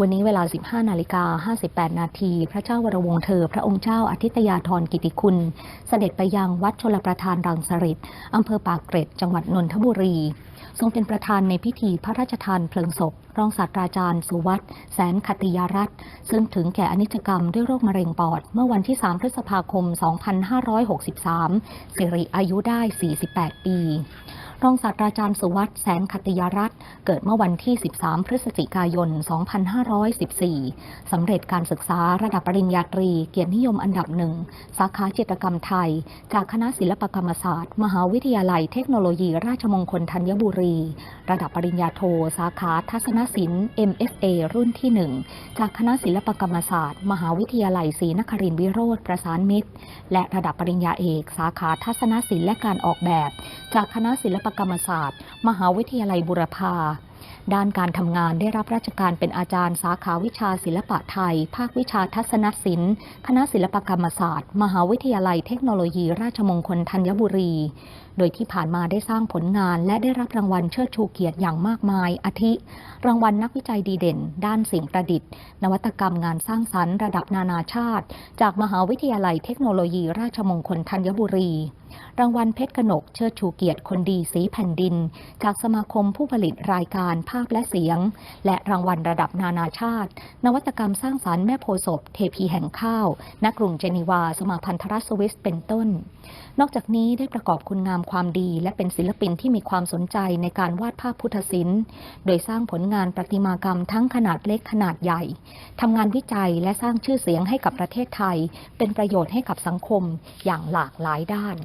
วันนี้เวลา 15 นาฬิกา 58 นาที พระเจ้าวรวงเธอ พระองค์เจ้าอาทิตยาธรกิติคุณ เสด็จไปยังวัดชลประทานรังสฤษอำเภอปากเกร็ด จังหวัดนนทบุรี ทรงเป็นประธานในพิธีพระราชทานเพลิงศพ รองศาสตราจารย์สุวัตแสนคติยารัตน์ซึ่งถึงแก่อนิจกรรมด้วยโรคมะเร็งปอด เมื่อวันที่ 3 พฤษภาคม 2563 สิริอายุได้ 48 ปี รองศาสตราจารย์สุวัตแสนคติยารัตน์เกิดเมื่อวันที่ 13 พฤศจิกายน 2514 สำเร็จการศึกษาระดับปริญญาตรี เกียรตินิยมอันดับหนึ่ง สาขาจิตรกรรมไทย จากคณะศิลปกรรมศาสตร์ มหาวิทยาลัยเทคโนโลยีราชมงคลธัญบุรี ระดับปริญญาโท สาขาทัศนศิลป์ MFA รุ่นที่ 1 จากคณะศิลปกรรมศาสตร์ มหาวิทยาลัยศรีนครินทรวิโรธประสานมิตร และระดับปริญญาเอก สาขาทัศนศิลป์และการออกแบบ จากคณะศิลปกรรมศาสตร์ มหาวิทยาลัยบุรพาด้านการทำงานได้รับราชการเป็นอาจารย์สาขาวิชาศิลปะไทย ภาควิชาทัศนศิลป์ คณะศิลปกรรมศาสตร์ มหาวิทยาลัยเทคโนโลยี ราชมงคลธัญบุรี โดยที่ผ่านมาได้สร้างผลงาน และได้รับรางวัลเชิดชูเกียรติอย่างมากมาย อาทิ รางวัลนักวิจัยดีเด่น ด้านสิ่งประดิษฐ์ นวัตกรรมงานสร้างสรรค์ระดับนานาชาติ จากมหาวิทยาลัยเทคโนโลยี ราชมงคลธัญบุรี รางวัลเพชรกนกเชิดชูเกียรติคนดีสีแผ่นดิน จากสมาคมผู้ผลิตรายการภาพและเสียง และรางวัลระดับนานาชาติ นวัตกรรมสร้างสรรค์แม่โพศพเทพีแห่งข้าวณกรุงเจนีวา สมาพันธรัฐสวิสเป็นต้น นอกจากนี้ได้ประกอบคุณงามความดี และเป็นศิลปินที่มีความสนใจในการวาดภาพพุทธศิลป์ โดยสร้างผลงานประติมากรรมทั้งขนาดเล็กขนาดใหญ่ทำงานวิจัยและสร้างชื่อเสียงให้กับประเทศไทย เป็นประโยชน์ให้กับสังคมอย่างหลากหลายด้าน